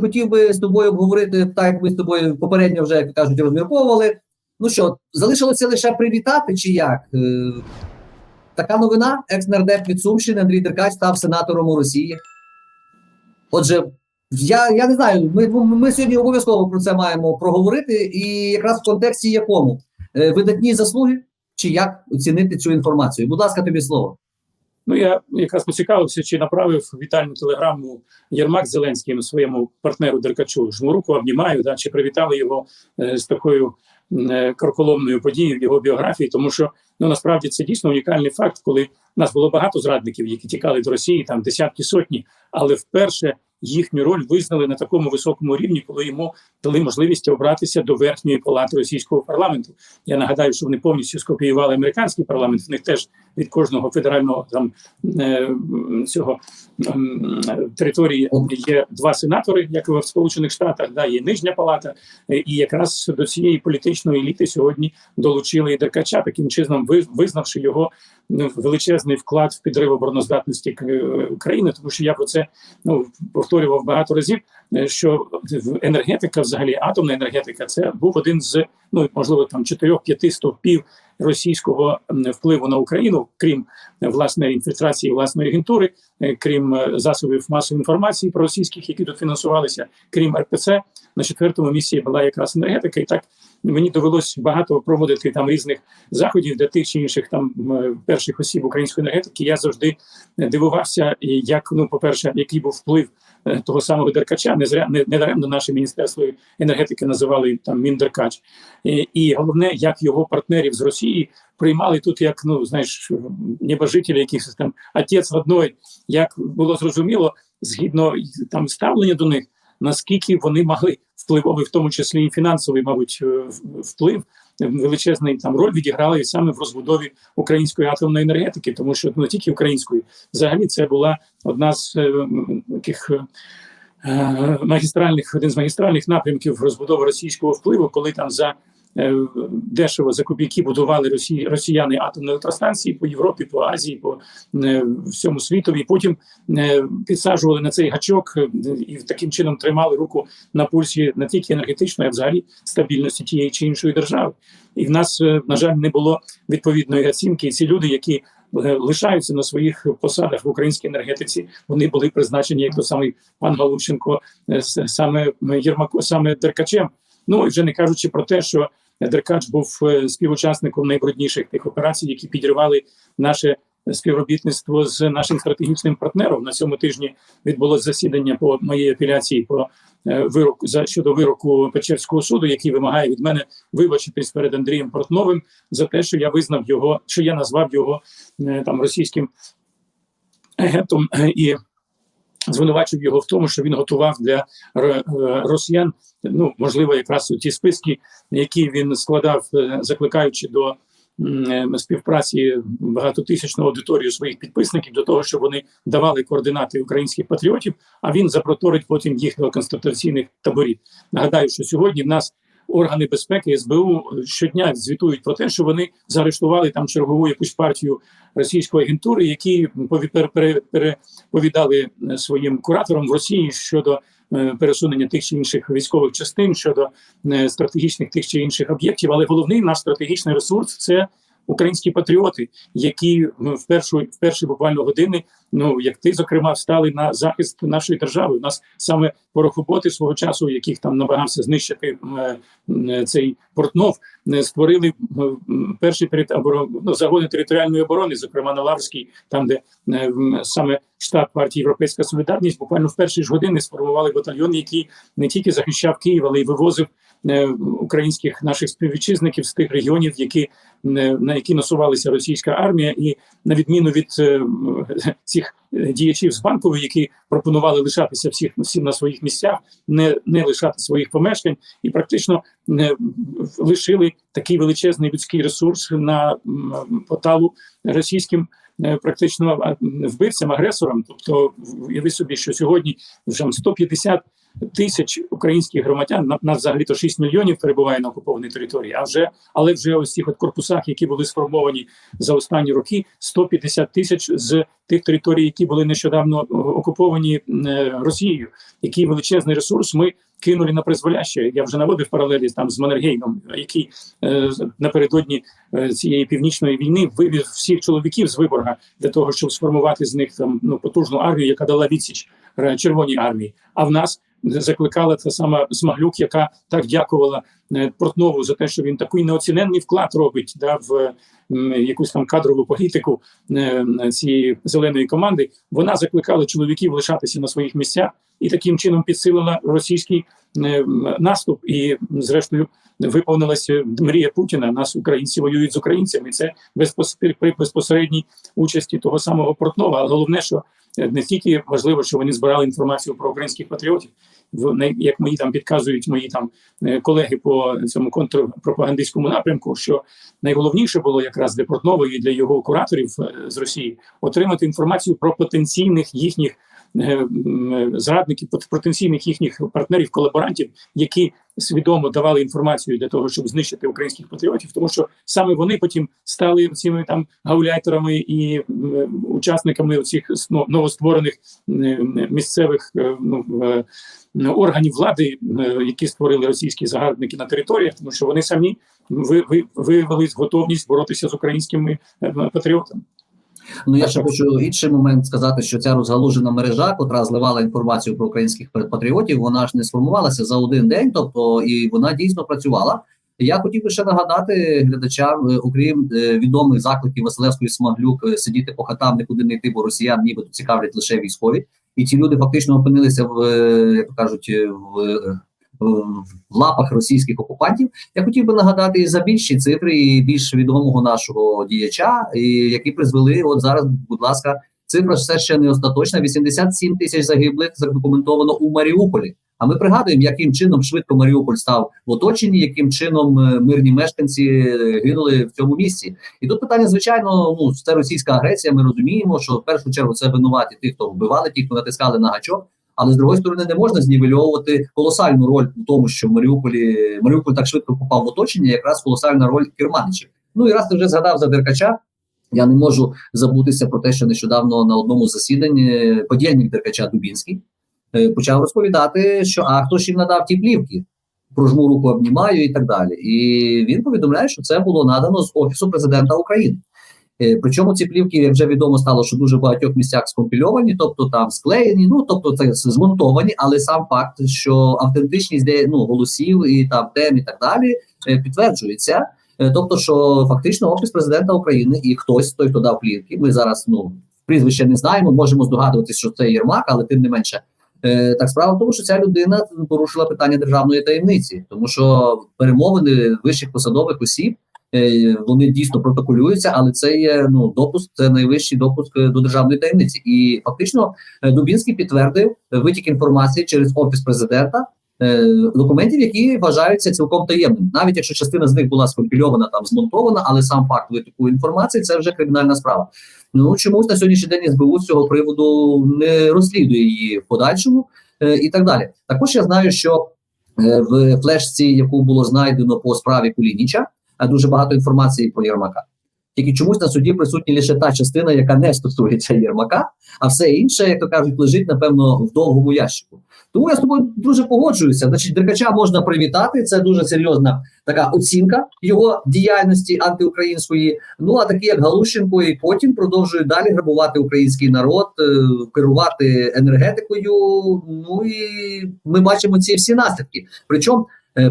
Хотів би з тобою обговорити, так як ми з тобою попередньо вже як кажуть, розмірковували. Ну що, залишилося лише привітати, чи як? Е, така новина: екс-нардеп від Сумщини Андрій Деркач став сенатором у Росії. Отже, я, я не знаю, ми, ми сьогодні обов'язково про це маємо проговорити, і якраз в контексті якому Е, видатні заслуги, чи як оцінити цю інформацію? Будь ласка, тобі слово. Ну я якраз поцікавився, чи направив вітальну телеграму Єрмак Зеленським своєму партнеру Деркачу. Жму руку, обнімаю, да, чи привітали його е, з такою е, карколомною подією в його біографії, тому що ну насправді це дійсно унікальний факт, коли нас було багато зрадників, які тікали до Росії, там десятки сотні, але вперше їхню роль визнали на такому високому рівні, коли йому дали можливість обратися до верхньої палати російського парламенту. Я нагадаю, що вони повністю скопіювали американський парламент. В них теж від кожного федерального там е, цього території є два сенатори, як в Сполучених Штатах. Да, є нижня палата, е, і якраз до цієї політичної еліти сьогодні долучили і Деркача, таким чином ви- визнавши його ну, величезний вклад в підрив обороноздатності е, України, тому що я про це ну повторював багато разів. е, Що енергетика, взагалі атомна енергетика, це був один з ну можливо там чотирьох-п'яти стовпів російського впливу на Україну, крім е, власної інфільтрації власної агентури, е, крім засобів масової інформації про російських, які тут фінансувалися, крім РПЦ. На четвертому місці була якраз енергетика, і так мені довелось багато проводити там різних заходів для тих чи інших там перших осіб української енергетики. Я завжди дивувався, як ну, по перше, який був вплив е, того самого Деркача. Не зря не, не даремно наше міністерство енергетики називали там Міндеркач. І, і головне, як його партнерів з Росії приймали тут, як ну знаєш, небожителі, якихось там отець родной, як було зрозуміло, згідно там ставлення до них, наскільки вони мали впливовий, в тому числі і фінансовий, мабуть, е, вплив. Величезний там роль відіграли саме в розбудові української атомної енергетики, тому що ну, не тільки української, взагалі це була одна з е, таких е, магістральних, один з магістральних напрямків розбудови російського впливу, коли там за дешево за копійки будували росі, росіяни атомні електростанції по Європі, по Азії, по е, всьому світові. Потім е, підсаджували на цей гачок е, і таким чином тримали руку на пульсі не тільки енергетичної, а взагалі стабільності тієї чи іншої держави. І в нас, е, на жаль, не було відповідної оцінки. І ці люди, які е, лишаються на своїх посадах в українській енергетиці, вони були призначені, як той самий пан Галущенко, е, саме Єрмако, саме Деркачем. Ну і вже не кажучи про те, що Деркач був е, співучасником найбрудніших тих операцій, які підривали наше співробітництво з нашим стратегічним партнером. На цьому тижні відбулося засідання по моїй апеляції по е, вироку за щодо вироку Печерського суду, який вимагає від мене вибачитись перед Андрієм Портновим за те, що я визнав його, що я назвав його е, там російським агентом і звинувачив його в тому, що він готував для е, росіян. Ну можливо, якраз ті списки, які він складав, е, закликаючи до е, співпраці багатотисячну аудиторію своїх підписників до того, щоб вони давали координати українських патріотів. А він запроторить потім їх до конституційних таборів. Нагадаю, що сьогодні в нас. Органи безпеки СБУ щодня звітують про те, що вони заарештували там чергову якусь партію російської агентури, які пові- пере- пере- переповідали е, своїм кураторам в Росії щодо е, пересунення тих чи інших військових частин, щодо е, стратегічних тих чи інших об'єктів. Але головний наш стратегічний ресурс це українські патріоти, які ну, в першу в перші буквально години, ну як ти зокрема, стали на захист нашої держави. У нас саме порохоботи свого часу, яких там намагався знищити е, е, цей портнов, е, створили перші терит- ну, загони територіальної оборони, зокрема на Лаврській, там де е, саме штаб партії Європейська Солідарність, буквально в перші ж години сформували батальйон, який не тільки захищав Київ, але й вивозив е, українських наших співвітчизників з тих регіонів, які на які насувалася російська армія, і на відміну від е, цих діячів з банкової, які пропонували лишатися всіх всім на своїх місцях, не, не лишати своїх помешкань, і практично е, лишили такий величезний людський ресурс на поталу російським. е, Практично вбивцям, агресорам, тобто уяви собі, що сьогодні вже 150 тисяч українських громадян, на, нас взагалі то 6 мільйонів перебуває на окупованій території. А вже але вже ось цих от корпусах, які були сформовані за останні роки, 150 тисяч з тих територій, які були нещодавно окуповані е, Росією. Який величезний ресурс ми кинули на призволяще. Я вже наводив паралелі там з Маннергеймом, який е, напередодні е, цієї північної війни вивів всіх чоловіків з Виборга для того, щоб сформувати з них там ну потужну армію, яка дала відсіч е, червоній армії. А в нас закликала та сама Смаглюк, яка так дякувала е, Портнову за те, що він такий неоціненний вклад робить да, в якусь там кадрову політику е, цієї зеленої команди. Вона закликала чоловіків лишатися на своїх місцях і таким чином підсилила російський е, наступ. І, зрештою, виповнилася мрія Путіна. Нас українці воюють з українцями. Це безпос- при безпосередній участі того самого Портнова. Але головне, що е, не тільки важливо, що вони збирали інформацію про українських патріотів, як мої там підказують мої там е, колеги по цьому контрпропагандистському напрямку, що найголовніше було якраз для Портнова і для його кураторів е, з Росії отримати інформацію про потенційних їхніх е, зрадників, пот- потенційних їхніх партнерів, колаборантів, які свідомо давали інформацію для того, щоб знищити українських патріотів, тому що саме вони потім стали цими там гауляйтерами і учасниками цих новостворених місцевих е, ну, е, органів влади, е, які створили російські загарбники на територіях, тому що вони самі ви, ви, виявили готовність боротися з українськими е, патріотами. Ну я ще хочу інший момент сказати, що ця розгалужена мережа, котра зливала інформацію про українських патріотів, вона ж не сформувалася за один день, тобто і вона дійсно працювала. Я хотів би ще нагадати глядачам, е, окрім е, відомих закликів Василевської Смаглюк е, сидіти по хатам, нікуди не йти, бо росіян нібито цікавлять лише військові. І ці люди фактично опинилися в як кажуть в, в в лапах російських окупантів. Я хотів би нагадати за більші цифри, і більш відомого нашого діяча, і які призвели. От зараз, будь ласка, цифра все ще не остаточна. 87 тисяч загиблих задокументовано у Маріуполі. А ми пригадуємо, яким чином швидко Маріуполь став в оточенні, яким чином е, мирні мешканці е, гинули в цьому місці. І тут питання, звичайно, ну це російська агресія. Ми розуміємо, що в першу чергу це винуваті ті, хто вбивали, ті, хто натискали на гачок. Але з другої сторони не можна знівельовувати колосальну роль у тому, що в Маріуполі Маріуполь так швидко попав в оточення, якраз колосальна роль керманичів. Ну і раз ти вже згадав за Деркача. Я не можу забутися про те, що нещодавно на одному з засідань е, подільник Деркача Дубінський е, почав розповідати, що а хто ж їм надав ті плівки, прожму руку обнімаю і так далі. І він повідомляє, що це було надано з офісу президента України. Е, Причому ці плівки, як вже відомо стало, що дуже в багатьох місцях скомпільовані, тобто там склеєні, ну тобто це змонтовані, але сам факт, що автентичність де ну голосів і там тем і так далі е, підтверджується. Е, Тобто, що фактично офіс президента України і хтось, той, хто дав плівки, ми зараз ну прізвище не знаємо, можемо здогадуватися, що це Єрмак, але тим не менше. Так, справа в тому, що ця людина порушила питання державної таємниці, тому що перемовини вищих посадових осіб вони дійсно протоколюються, але це є ну допуск, це найвищий допуск е, до державної таємниці. І фактично е, Дубінський підтвердив е, витік інформації через офіс президента. е, Документів, які вважаються цілком таємними, навіть якщо частина з них була скомпільована там змонтована, але сам факт витоку інформації це вже кримінальна справа. Ну чомусь на сьогоднішній день СБУ з цього приводу не розслідує її в подальшому е, і так далі. Також я знаю, що е, в флешці, яку було знайдено по справі Кулініча, е, дуже багато інформації про Єрмака. Тільки чомусь на суді присутня лише та частина, яка не стосується Єрмака, а все інше, як то кажуть, лежить напевно в довгому ящику. Тому я з тобою дуже погоджуюся. Значить, Деркача можна привітати. Це дуже серйозна така оцінка його діяльності антиукраїнської. Ну а такі, як Галущенко, і потім продовжують далі грабувати український народ, е, керувати енергетикою. Ну і ми бачимо ці всі наслідки. Причому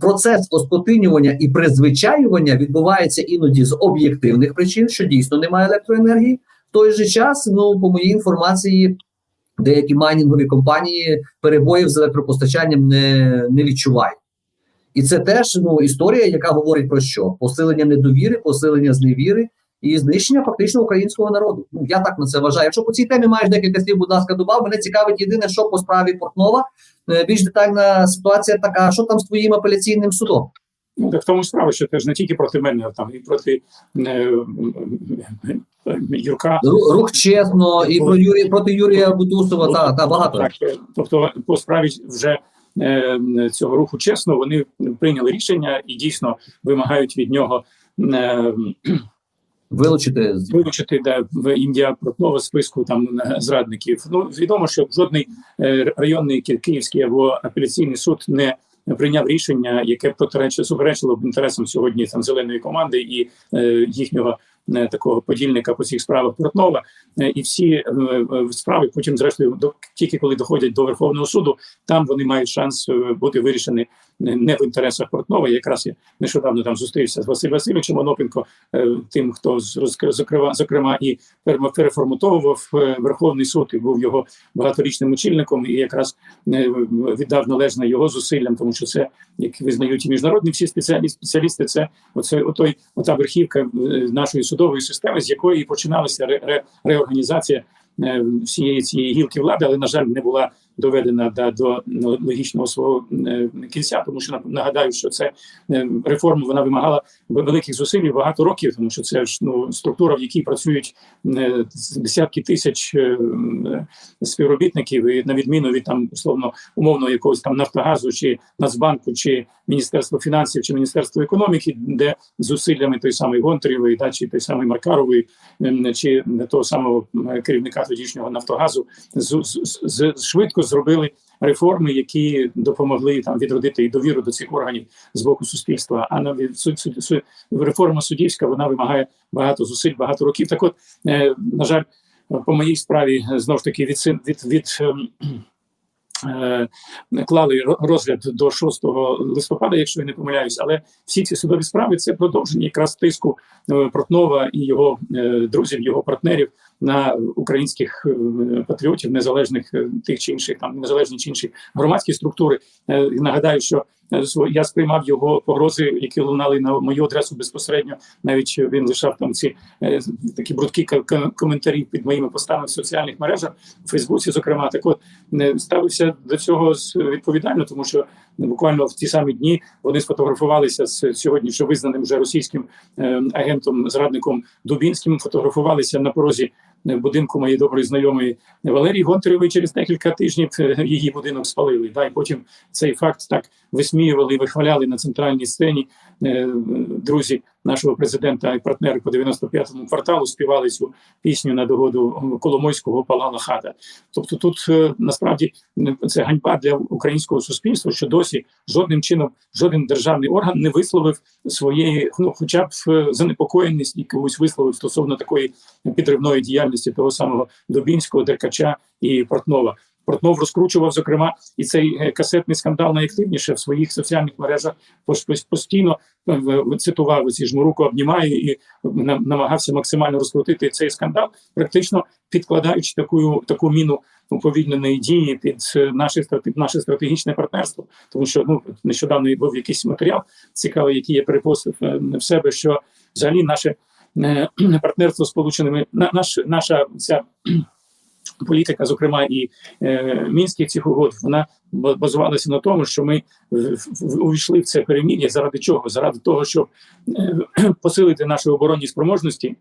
процес оскотинювання і призвичаювання відбувається іноді з об'єктивних причин, що дійсно немає електроенергії. В той же час, ну по моїй інформації, деякі майнінгові компанії перебоїв з електропостачанням не, не відчувають. І це теж ну історія, яка говорить про що? Посилення недовіри, посилення зневіри і знищення фактично українського народу. Ну я так на це вважаю. Якщо по цій темі маєш декілька слів, будь ласка, добав. Мене цікавить єдине, що по справі Портнова. Е, Більш детальна ситуація така, що там з твоїм апеляційним судом? Ну, так в тому справа, що теж не тільки проти мене, а там і проти е, Юрка. Рух чесно, і про Юрія проти Юрія Бутусова. Та та багато. Так, е, тобто по справі вже е, цього руху чесно. Вони прийняли рішення і дійсно вимагають від нього. е, Вилучити вилучити да, в Індія Портнова списку там е, зрадників. Ну відомо, що жодний е, районний київський або апеляційний суд не прийняв рішення, яке протиречило суперечило б інтересам сьогодні там зеленої команди і е, їхнього. е, Такого подільника по цих справах Портнова і всі справи потім, зрештою, до тільки коли доходять до Верховного суду, там вони мають шанс бути вирішені не в інтересах Портнова. Якраз я нещодавно там зустрівся з Василем Васильовичем Онопенко, е, тим, хто зокрема, зокрема і пере- переформатовував е, Верховний суд і був його багаторічним очільником, і якраз е, віддав належне його зусиллям, тому що це як визнають і міжнародні всі спеціалісти, спеціалісти це оце отой, ота верхівка нашої судової системи, з якої починалася ре, ре, реорганізація всієї цієї гілки влади, але на жаль, не була доведена до, до ну, логічного свого е, кінця, тому що нагадаю, що це е, реформа вона вимагала великих зусиль багато років, тому що це ж ну структура, в якій працюють е, десятки тисяч співробітників, і на відміну від там условно умовно якогось там Нафтогазу чи Нацбанку, чи Міністерства фінансів, чи Міністерства економіки, де зусиллями той самий Гонтарєвої, да, чи той самий Маркарової, ем, чи того самого керівника тодішнього Нафтогазу, з, з, з, швидко зробили реформи, які допомогли там відродити і довіру до цих органів з боку суспільства. А на реформа суддівська вона вимагає багато зусиль, багато років. Так, от е, на жаль, по моїй справі е, знов ж таки від від, від ем, е, клали розгляд до 6 листопада, якщо я не помиляюсь, але всі ці судові справи це продовження якраз тиску е, Портнова і його е, друзів, його партнерів на українських е, патріотів, незалежних е, тих чи інших там незалежні чи інші громадські структури. Е, Нагадаю, що я сприймав його погрози, які лунали на мою адресу безпосередньо. Навіть він лишав там ці такі брудкі коментарі під моїми постами в соціальних мережах, в Фейсбуці, зокрема, так от ставився до цього відповідально, тому що буквально в ті самі дні вони сфотографувалися з сьогодні вже визнаним вже російським е, агентом зрадником Дубінським. Фотографувалися на порозі е, будинку моєї доброї знайомої Валерії Гонтаревої. Через декілька тижнів е, її будинок спалили. Да, і потім цей факт так висміювали, і вихваляли на центральній сцені. Е, Друзі нашого президента і партнери по 95-му кварталу співали цю пісню на догоду Коломойського палала хата. Тобто, тут насправді це ганьба для українського суспільства, що досі жодним чином жоден державний орган не висловив своєї, ну хоча б занепокоєність когось висловив стосовно такої підривної діяльності того самого Дубінського, Деркача і Портнова. Портнов розкручував, зокрема, і цей е, касетний скандал найактивніше в своїх соціальних мережах пос- пос- постійно е, цитував ці жмуруку обнімаю і на- намагався максимально розкрутити цей скандал, практично підкладаючи таку таку міну уповільненої дії під е, наше наше стратегічне партнерство. Тому що ну нещодавно був якийсь матеріал цікавий, який я перепостив в себе, що взагалі наше партнерство з сполученими на наш наша ця політика, зокрема і е, мінських цих угод, вона базувалася на тому, що ми увійшли в це перемір'я заради чого? Заради того, щоб е, посилити наші оборонні спроможності.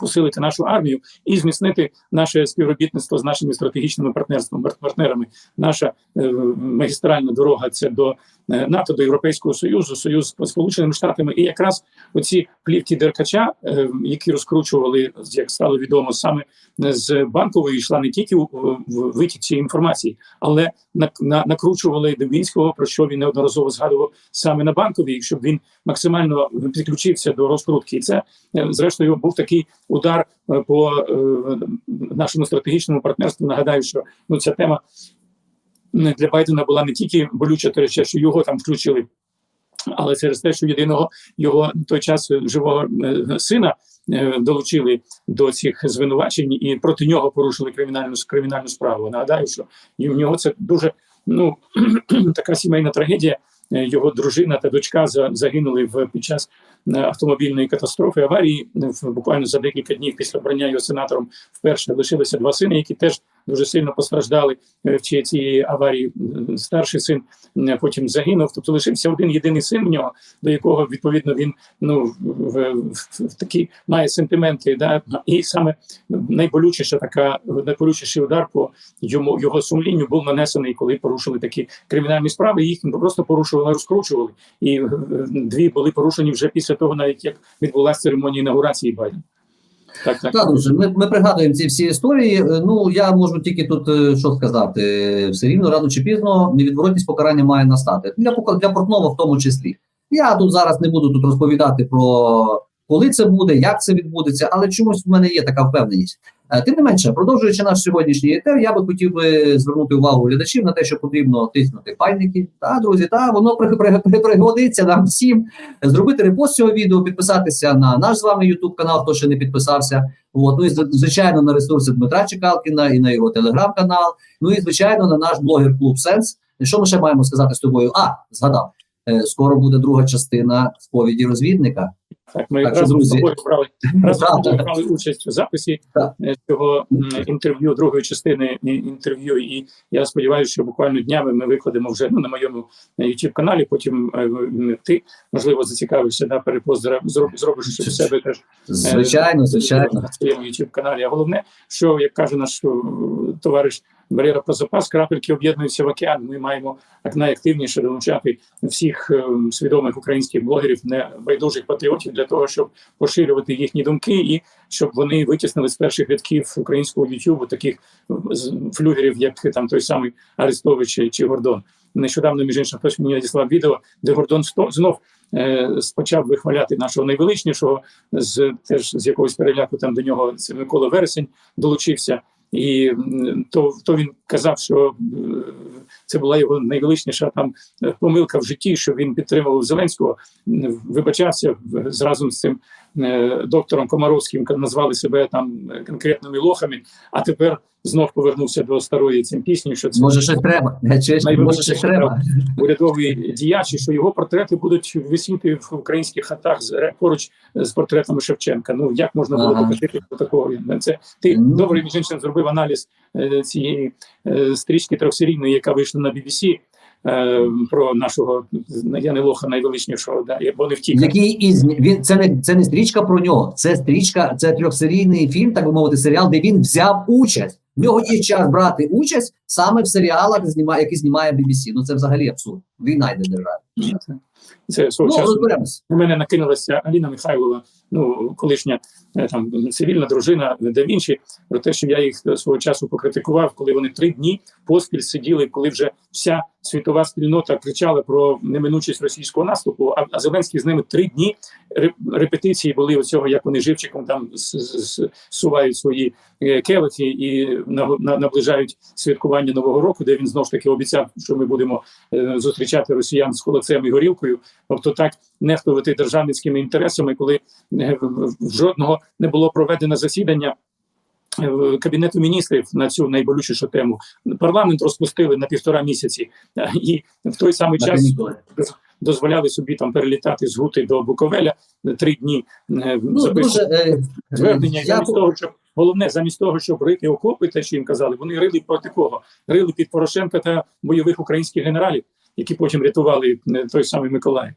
Посилити нашу армію і зміцнити наше співробітництво з нашими стратегічними партнерствами партнерами. Наша е, магістральна дорога це до е, НАТО, до Європейського союзу, союз з Сполученими Штатами. І якраз оці плівки Деркача, е, які розкручували, як стало відомо, саме з банкової йшла не тільки в, витік цієї інформації, але на, на, накручували Дубінського, про що він неодноразово згадував саме на банковій, щоб він максимально підключився до розкрутки. І це е, зрештою був такий удар е, по е, нашому стратегічному партнерству. Нагадаю, що ну ця тема для Байдена була не тільки болюча через те, що його там включили. Але через те, що єдиного його той час живого е, сина е, долучили до цих звинувачень і проти нього порушили кримінальну кримінальну справу. Нагадаю, що і в нього це дуже ну така сімейна трагедія. Е, Його дружина та дочка за- загинули в під час е, автомобільної катастрофи аварії. Буквально за декілька днів після обрання його сенатором вперше лишилися два сини, які теж дуже сильно постраждали е, в ці- цієї аварії. Старший син потім загинув. Тобто лишився один єдиний син в нього, до якого відповідно він ну в, в, в такі має сентименти. Да? І саме найболючіша така найболючіший удар по йому його сумлінню був нанесений, коли порушили такі кримінальні справи. Їх просто порушували, розкручували, і е, дві були порушені вже після того, навіть як відбулася церемонія інаугурації Байдена. Так, так. Так, ми, ми пригадуємо ці всі історії. Е, Ну я можу тільки тут е, що сказати. Все рівно рано чи пізно невідворотність покарання має настати для для портного в тому числі. Я тут зараз не буду тут розповідати про коли це буде, як це відбудеться, але чомусь в мене є така впевненість. Е, Тим не менше, продовжуючи наш сьогоднішній етер, я би хотів би звернути увагу глядачів на те, що потрібно тиснути файники. Та друзі, та воно при- при- при- пригодиться нам всім. Зробити репост цього відео, підписатися на наш з вами YouTube канал, хто ще не підписався. От, ну і звичайно на ресурси Дмитра Чекалкіна і на його телеграм-канал. Ну і звичайно на наш блогер Клуб Сенс. Що ми ще маємо сказати з тобою? А, згадав. Е, Скоро буде друга частина сповіді розвідника. Так, ми Так разом з тобою брали разом так. брали участь у записі Так. е, цього інтерв'ю, другої частини інтерв'ю. І я сподіваюся, що буквально днями ми викладемо вже ну, на моєму youtube каналі. Потім е, ти можливо зацікавишся на перепост зробиш у себе теж Звичайно, звичайно. на своєму youtube каналі. А головне, що як каже наш е, товариш Валера про запас, крапельки об'єднуються в океан. Ми маємо найактивніше долучати всіх е, свідомих українських блогерів, небайдужих патріотів для того, щоб поширювати їхні думки і щоб вони витіснили з перших рядків українського Ютубу таких е, флюгерів, як там той самий Арестович чи- Гордон. Нещодавно, між іншим, хтось мені надіслав відео, де Гордон знов е, почав вихваляти нашого найвеличнішого, з теж з якогось переляку там до нього це Микола Вересень долучився. І то, то він казав, що е, це була його найвеличніша там е, помилка в житті, що він підтримував Зеленського, вибачався разом з цим доктором Комаровським, назвали себе там е, конкретними лохами, а тепер знов повернувся до старої цим пісні, що це Може, ще треба. Е, може, ще треба. урядовий діяч, і що його портрети будуть висіти в українських хатах поруч з портретами Шевченка. Ну як можна було Ага. покатити до такого? Це ти добре між іншим зробив аналіз е, цієї е, стрічки трьохсерійної, яка вийшла на BBC, е, про нашого я не лоха найвеличнішого, да, бо не втік. Який із він це не це не стрічка про нього, це стрічка, це трьохсерійний фільм, так би мовити, серіал, де він взяв участь. В нього є час брати участь саме в серіалах, які знімає BBC. Ну це взагалі абсурд. Війна йде державі. Це свого Ну часу. розберемось. У мене накинулася Аліна Михайлова, ну колишня е, там цивільна дружина да Вінчі, про те, що я їх свого часу покритикував, коли вони три дні поспіль сиділи, коли вже вся світова спільнота кричала про неминучість російського наступу. А, Зеленський з ними три дні ре- репетиції були оцього, як вони живчиком там сувають свої е, келихи і на- на- наближають святкування нового року, де він знову ж таки обіцяв, що ми будемо е, зустрічати росіян з холодцем і горілкою. Тобто так нехтувати державницькими інтересами, коли е, жодного не було проведено засідання. Кабінету міністрів на цю найболючішу тему парламент розпустили на півтора місяці, е, і в той самий На час дозволяли собі там перелітати з Гути до Буковеля е, три дні. е, Ну записувати звернення я замість того, щоб головне, замість того, щоб рити окопи, те, що їм казали, вони рили проти кого? Рили під Порошенка та бойових українських генералів, які потім рятували той самий Миколаїв.